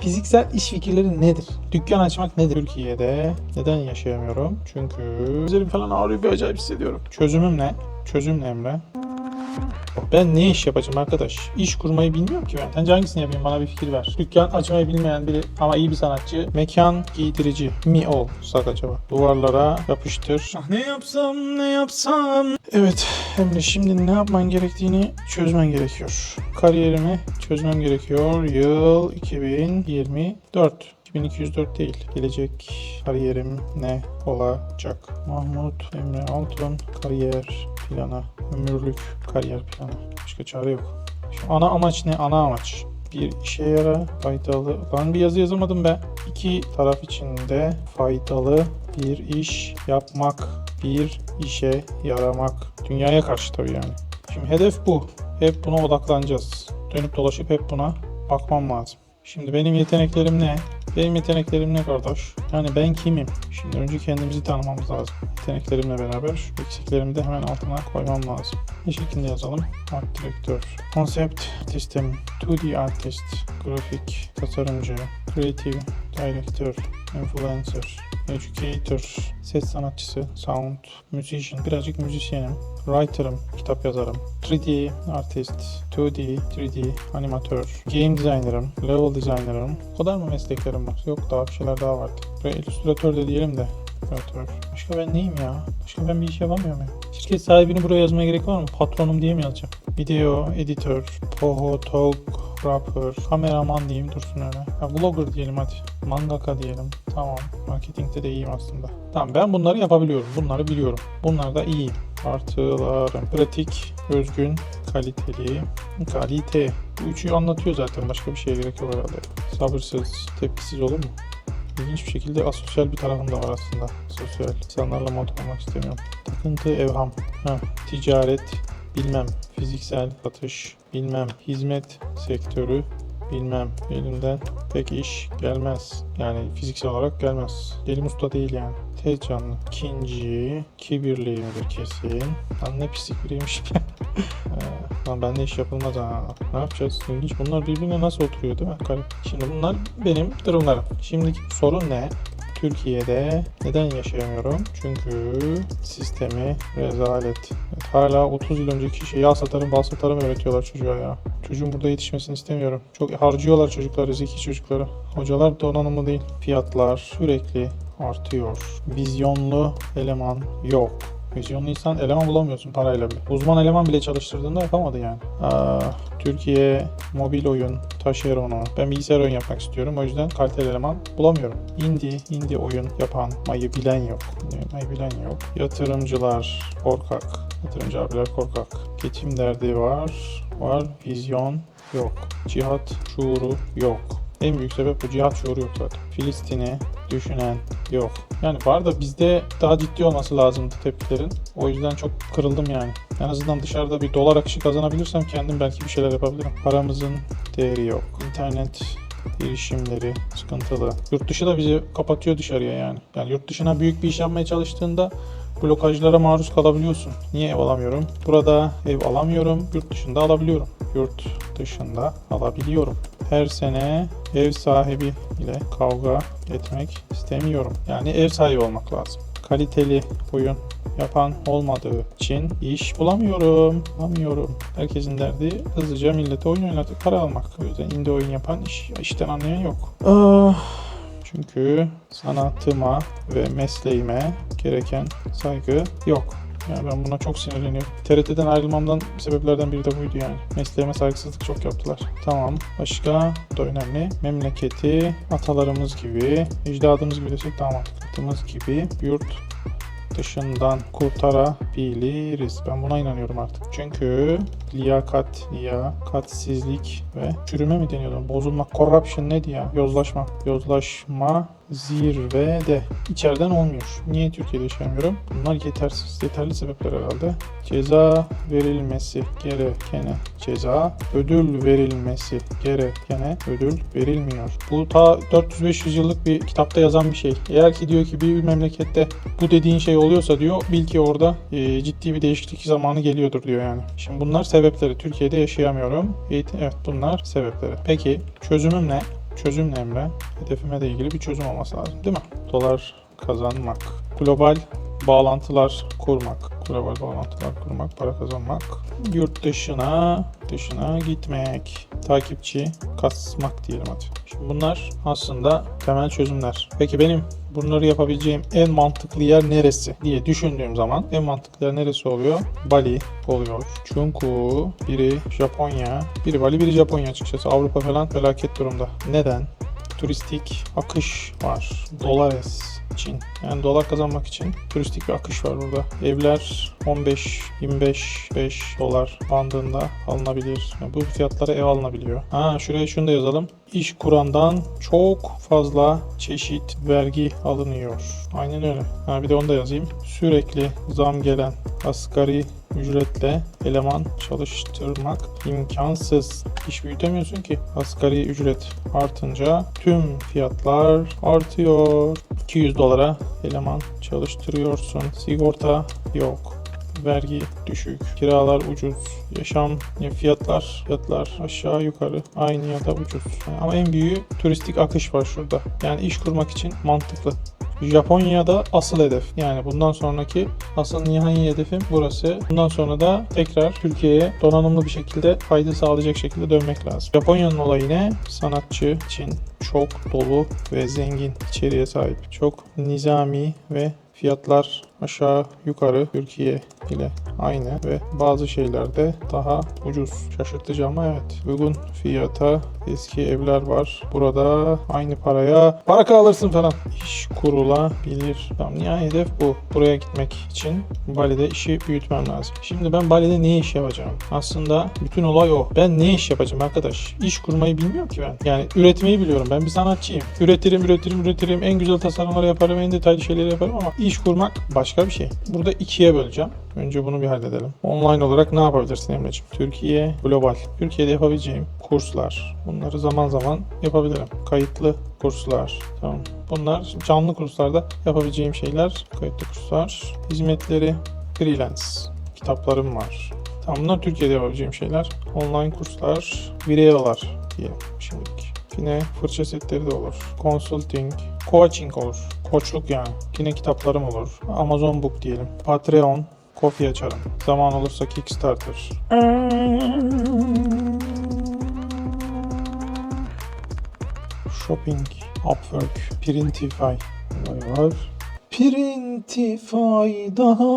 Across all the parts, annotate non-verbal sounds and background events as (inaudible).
Fiziksel iş fikirleri nedir? Dükkan açmak nedir? Türkiye'de neden yaşayamıyorum? Çünkü üzerim falan ağrıyor bir acayip hissediyorum. Çözümüm ne? Çözüm ne Emre? Ben ne iş yapacağım arkadaş? İş kurmayı bilmiyorum ki ben. Sence hangisini yapayım? Bana bir fikir ver. Dükkan açmayı bilmeyen biri ama iyi bir sanatçı. Mekan giydirici mi olsak acaba? Duvarlara yapıştır. Ah, Ne yapsam ne yapsam? Evet Emre şimdi ne yapman gerektiğini çözmen gerekiyor. Kariyerimi çözmem gerekiyor. Yıl 2024. 2204 değil. Gelecek kariyerim ne olacak? Mahmut Emre Altun kariyer planı. Ömürlük kariyer planı. Başka çare yok. Şimdi ana amaç ne? Ana amaç. Bir işe yara faydalı. Ben bir yazı yazamadım be. İki taraf içinde faydalı bir iş yapmak. Bir işe yaramak. Dünyaya karşı tabii yani. Şimdi hedef bu. Hep buna odaklanacağız. Dönüp dolaşıp hep buna bakmam lazım. Şimdi benim yeteneklerim ne? Benim yeteneklerim ne kardeş? Yani ben kimim? Şimdi önce kendimizi tanımamız lazım. Yeteneklerimle beraber şu eksiklerimi de hemen altına koymam lazım. Ne şekilde yazalım? Art direktör, konsept sistem, 2D artist, grafik tasarımcı, creative director, influencer, educator, ses sanatçısı, sound, musician, birazcık müzisyenim, writer'ım, kitap yazarım, 3D artist, 2D, 3D animatör, game designer'ım, level designer'ım. O kadar mı mesleklerim var? Yok daha bir şeyler daha vardı. Ve illüstratör de diyelim de. İllüstratör. Başka ben neyim ya? Başka ben bir iş yapamıyor muyum? Şirket sahibini buraya yazmaya gerek var mı? Patronum diye mi yazacağım? Video, editör, photographer, kameraman diyeyim dursun öyle. Ya vlogger diyelim hadi. Mangaka diyelim. Tamam. Marketingte de iyiyim aslında. Tamam ben bunları yapabiliyorum. Bunları biliyorum. Bunlar da iyiyim. Artılarım. Pratik, özgün, kaliteli, kalite. Üçü anlatıyor zaten. Başka bir şeye gerek yok herhalde. Sabırsız, tepkisiz olur mu? İlginç bir şekilde asosyal bir tarafım da var aslında. Sosyal. İnsanlarla muhatap olmak istemiyorum. Takıntı, evham. Ha, ticaret, bilmem. Fiziksel satış, bilmem. Hizmet sektörü, bilmem. Elimden pek iş gelmez. Yani fiziksel olarak gelmez. Elim usta değil yani. Tez canlı. İkinci, kibirliyimdir kesin. Lan ne pislik biriymiş. (laughs) Lan bende iş yapılmaz ha. Ne yapacağız? İlginç. Bunlar birbirine nasıl oturuyor değil mi? Şimdi bunlar benim durumlarım. Şimdiki sorun ne? Türkiye'de neden yaşayamıyorum? Çünkü sistemi rezalet. Evet, hala 30 yıl önceki şeyi yağ satarım, bal satarım öğretiyorlar çocuğa ya. Çocuğun burada yetişmesini istemiyorum. Çok harcıyorlar çocukları, zeki çocukları. Hocalar donanımlı değil. Fiyatlar sürekli artıyor. Vizyonlu eleman yok. Vizyonlu insan eleman bulamıyorsun parayla bile. Uzman eleman bile çalıştırdığında yapamadı yani. Aa, Türkiye mobil oyun taşeronu. Ben bilgisayar oyun yapmak istiyorum. O yüzden kaliteli eleman bulamıyorum. Indie, indie oyun yapan mayı bilen yok. Mayı bilen yok. Yatırımcılar korkak. Yatırımcı abiler korkak. Geçim derdi var. Var. Vizyon yok. Cihat şuuru yok. En büyük sebep bu cihat şuuru yok zaten. Filistin'i düşünen yok. Yani var da bizde daha ciddi olması lazımdı tepkilerin. O yüzden çok kırıldım yani. En azından dışarıda bir dolar akışı kazanabilirsem kendim belki bir şeyler yapabilirim. Paramızın değeri yok. İnternet erişimleri sıkıntılı. Yurt dışı da bizi kapatıyor dışarıya yani. Yani yurt dışına büyük bir iş yapmaya çalıştığında blokajlara maruz kalabiliyorsun. Niye ev alamıyorum? Burada ev alamıyorum. Yurt dışında alabiliyorum. Yurt dışında alabiliyorum. Her sene ev sahibi ile kavga etmek istemiyorum. Yani ev sahibi olmak lazım. Kaliteli oyun yapan olmadığı için iş bulamıyorum. Bulamıyorum. Herkesin derdi hızlıca millete oyun oynatıp para almak. O yüzden indie oyun yapan iş, işten anlayan yok. Ah, çünkü sanatıma ve mesleğime gereken saygı yok. Yani ben buna çok sinirleniyorum. TRT'den ayrılmamdan sebeplerden biri de buydu yani. Mesleğime saygısızlık çok yaptılar. Tamam. Başka da önemli. Memleketi atalarımız gibi, ecdadımız gibi desek daha mantıklı. Gibi yurt dışından kurtarabiliriz. Ben buna inanıyorum artık. Çünkü liyakat, liyakatsizlik ve çürüme mi deniyordu? Bozulma, corruption neydi ya? Yozlaşma. Yozlaşma zirvede. İçeriden olmuyor. Niye Türkiye'de yaşayamıyorum? Bunlar yetersiz. Yeterli sebepler herhalde. Ceza verilmesi gerekene ceza, ödül verilmesi gerekene ödül verilmiyor. Bu ta 400-500 yıllık bir kitapta yazan bir şey. Eğer ki diyor ki bir memlekette bu dediğin şey oluyorsa diyor bil ki orada e, ciddi bir değişiklik zamanı geliyordur diyor yani. Şimdi bunlar sebepleri. Türkiye'de yaşayamıyorum. Evet bunlar sebepleri. Peki çözümüm ne? Çözüm ne Emre? Hedefime de ilgili bir çözüm olması lazım değil mi? Dolar kazanmak. Global bağlantılar kurmak. Global bağlantılar kurmak, para kazanmak. Yurt dışına, dışına gitmek. Takipçi kasmak diyelim hadi. Şimdi bunlar aslında temel çözümler. Peki benim bunları yapabileceğim en mantıklı yer neresi diye düşündüğüm zaman en mantıklı yer neresi oluyor? Bali oluyor. Çünkü biri Japonya, biri Bali, biri Japonya açıkçası. Avrupa falan felaket durumda. Neden? Turistik akış var. Dolares için. Yani dolar kazanmak için turistik bir akış var burada. Evler 15, 25, 5 dolar bandında alınabilir. Yani bu fiyatlara ev alınabiliyor. Ha şuraya şunu da yazalım. İş kurandan çok fazla çeşit vergi alınıyor. Aynen öyle. Ha bir de onu da yazayım. Sürekli zam gelen asgari ücretle eleman çalıştırmak imkansız. İş büyütemiyorsun ki. Asgari ücret artınca tüm fiyatlar artıyor. 200 dolara eleman çalıştırıyorsun. Sigorta yok. Vergi düşük, kiralar ucuz, yaşam ya fiyatlar fiyatlar aşağı yukarı aynı ya da ucuz. Ama en büyüğü turistik akış var şurada. Yani iş kurmak için mantıklı. Japonya'da asıl hedef. Yani bundan sonraki asıl nihai hedefim burası. Bundan sonra da tekrar Türkiye'ye donanımlı bir şekilde fayda sağlayacak şekilde dönmek lazım. Japonya'nın olayı ne? Sanatçı için çok dolu ve zengin içeriğe sahip. Çok nizami ve fiyatlar aşağı yukarı Türkiye ile aynı ve bazı şeylerde daha ucuz. Şaşırtıcı ama evet. Uygun fiyata eski evler var. Burada aynı paraya para alırsın falan. İş kurulabilir. Tamam nihai hedef bu. Buraya gitmek için Bali'de işi büyütmem lazım. Şimdi ben Bali'de ne iş yapacağım? Aslında bütün olay o. Ben ne iş yapacağım arkadaş? İş kurmayı bilmiyorum ki ben. Yani üretmeyi biliyorum. Ben bir sanatçıyım. Üretirim, üretirim, üretirim. En güzel tasarımları yaparım, en detaylı şeyleri yaparım ama iş kurmak başka bir şey. Burada ikiye böleceğim. Önce bunu bir halledelim. Online olarak ne yapabilirsin Emre'ciğim? Türkiye global. Türkiye'de yapabileceğim kurslar. Bunları zaman zaman yapabilirim. Kayıtlı kurslar. Tamam. Bunlar canlı kurslarda yapabileceğim şeyler. Kayıtlı kurslar. Hizmetleri freelance. Kitaplarım var. Tamam bunlar Türkiye'de yapabileceğim şeyler. Online kurslar, videolar diyelim şimdilik. Yine fırça setleri de olur. Consulting, coaching olur. Koçluk yani. Yine kitaplarım olur. Amazon Book diyelim. Patreon, Kofi açarım. Zaman olursa Kickstarter. Shopping, Upwork, Printify Bunlar var. Printify daha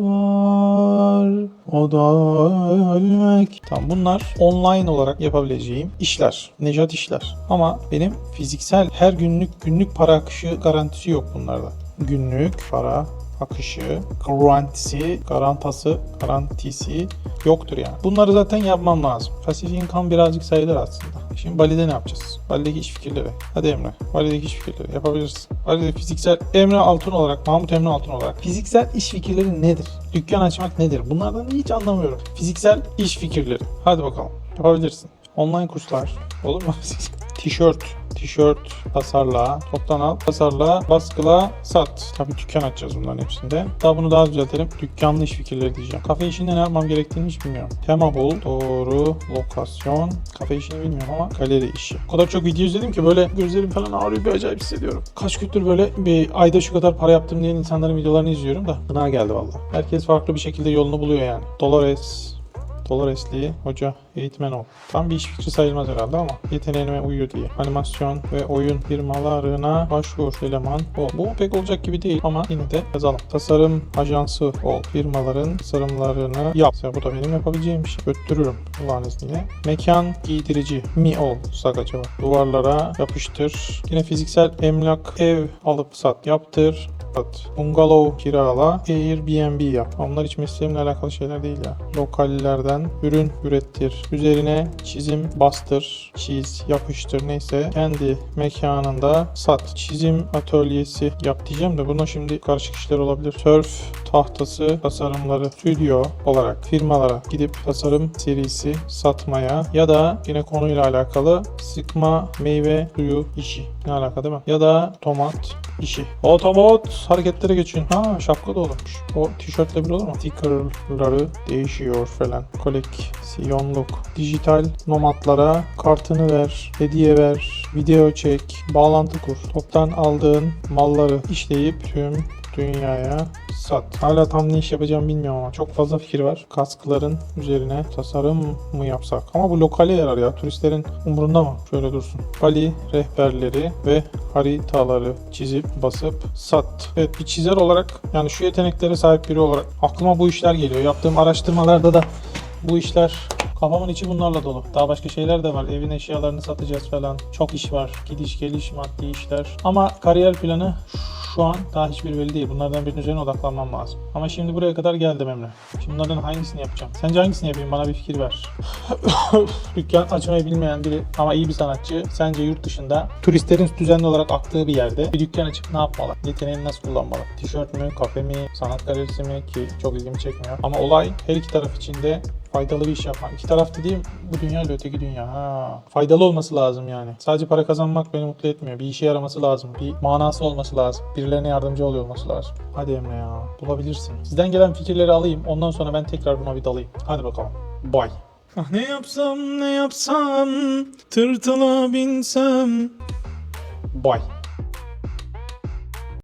var. O da ölmek. Tamam bunlar online olarak yapabileceğim işler. Necat işler. Ama benim fiziksel her günlük günlük para akışı garantisi yok bunlarda. Günlük para akışı, garantisi, garantası, garantisi yoktur yani. Bunları zaten yapmam lazım. Pasif income birazcık sayılır aslında. Şimdi Bali'de ne yapacağız? Bali'deki iş fikirleri. Hadi Emre. Bali'deki iş fikirleri yapabilirsin. Bali'de fiziksel Emre Altun olarak, Mahmut Emre Altun olarak. Fiziksel iş fikirleri nedir? Dükkan açmak nedir? Bunlardan hiç anlamıyorum. Fiziksel iş fikirleri. Hadi bakalım. Yapabilirsin. Online kurslar. Olur mu? (laughs) Tişört. Tişört tasarla, toptan al, tasarla, baskıla, sat. Tabii dükkan açacağız bunların hepsinde. Daha bunu daha düzeltelim. Dükkanlı iş fikirleri diyeceğim. Kafe işinde ne yapmam gerektiğini hiç bilmiyorum. Tema bul, doğru, lokasyon. Kafe işini bilmiyorum ama galeri işi. O kadar çok video izledim ki böyle gözlerim falan ağrıyor bir acayip hissediyorum. Kaç gündür böyle bir ayda şu kadar para yaptım diyen insanların videolarını izliyorum da gına geldi valla. Herkes farklı bir şekilde yolunu buluyor yani. Dolores, Doloresli hoca eğitmen ol. Tam bir iş fikri sayılmaz herhalde ama yeteneğime uyuyor diye. Animasyon ve oyun firmalarına başvur eleman ol. Bu pek olacak gibi değil ama yine de yazalım. Tasarım ajansı ol. Firmaların tasarımlarını yap. Mesela bu da benim yapabileceğim bir şey. Öttürürüm Allah'ın izniyle. Mekan giydirici mi ol sak acaba. Duvarlara yapıştır. Yine fiziksel emlak ev alıp sat. Yaptır sat. Bungalov kirala, Airbnb yap. Onlar hiç mesleğimle alakalı şeyler değil ya. Lokallerden ürün ürettir. Üzerine çizim bastır, çiz, yapıştır neyse. Kendi mekanında sat. Çizim atölyesi yap diyeceğim de buna şimdi karışık işler olabilir. Surf tahtası tasarımları stüdyo olarak firmalara gidip tasarım serisi satmaya ya da yine konuyla alakalı sıkma meyve suyu işi. Ne alaka değil mi? Ya da tomat işi. Otomat hareketlere geçin. Ha şapka da olurmuş. O tişörtle bir olur mu? Stickerları değişiyor falan. Koleksiyonluk. Dijital nomadlara kartını ver, hediye ver, video çek, bağlantı kur. Toptan aldığın malları işleyip tüm dünyaya sat. Hala tam ne iş yapacağım bilmiyorum ama çok fazla fikir var. Kaskların üzerine tasarım mı yapsak? Ama bu lokale yarar ya. Turistlerin umurunda mı? Şöyle dursun. Bali rehberleri ve haritaları çizip basıp sat. Evet bir çizer olarak yani şu yeteneklere sahip biri olarak aklıma bu işler geliyor. Yaptığım araştırmalarda da bu işler Kafamın içi bunlarla dolu. Daha başka şeyler de var. Evin eşyalarını satacağız falan. Çok iş var. Gidiş geliş maddi işler. Ama kariyer planı şu an daha hiçbir belli değil. Bunlardan birinin üzerine odaklanmam lazım. Ama şimdi buraya kadar geldim Emre. Şimdi bunlardan hangisini yapacağım? Sence hangisini yapayım? Bana bir fikir ver. (laughs) Dükkan açmayı bilmeyen biri ama iyi bir sanatçı. Sence yurt dışında turistlerin düzenli olarak aktığı bir yerde bir dükkan açıp ne yapmalı? Yeteneğini nasıl kullanmalı? Tişört mü, kafe mi, sanat galerisi mi ki çok ilgimi çekmiyor. Ama olay her iki taraf için de faydalı bir iş yapmak. İki taraf dediğim bu dünya ile öteki dünya. Ha. Faydalı olması lazım yani. Sadece para kazanmak beni mutlu etmiyor. Bir işe yaraması lazım. Bir manası olması lazım. Birilerine yardımcı oluyor olması lazım. Hadi Emre ya. Bulabilirsin. Sizden gelen fikirleri alayım. Ondan sonra ben tekrar buna bir dalayım. Hadi bakalım. Bye. Ah ne yapsam ne yapsam tırtıla binsem. Bye.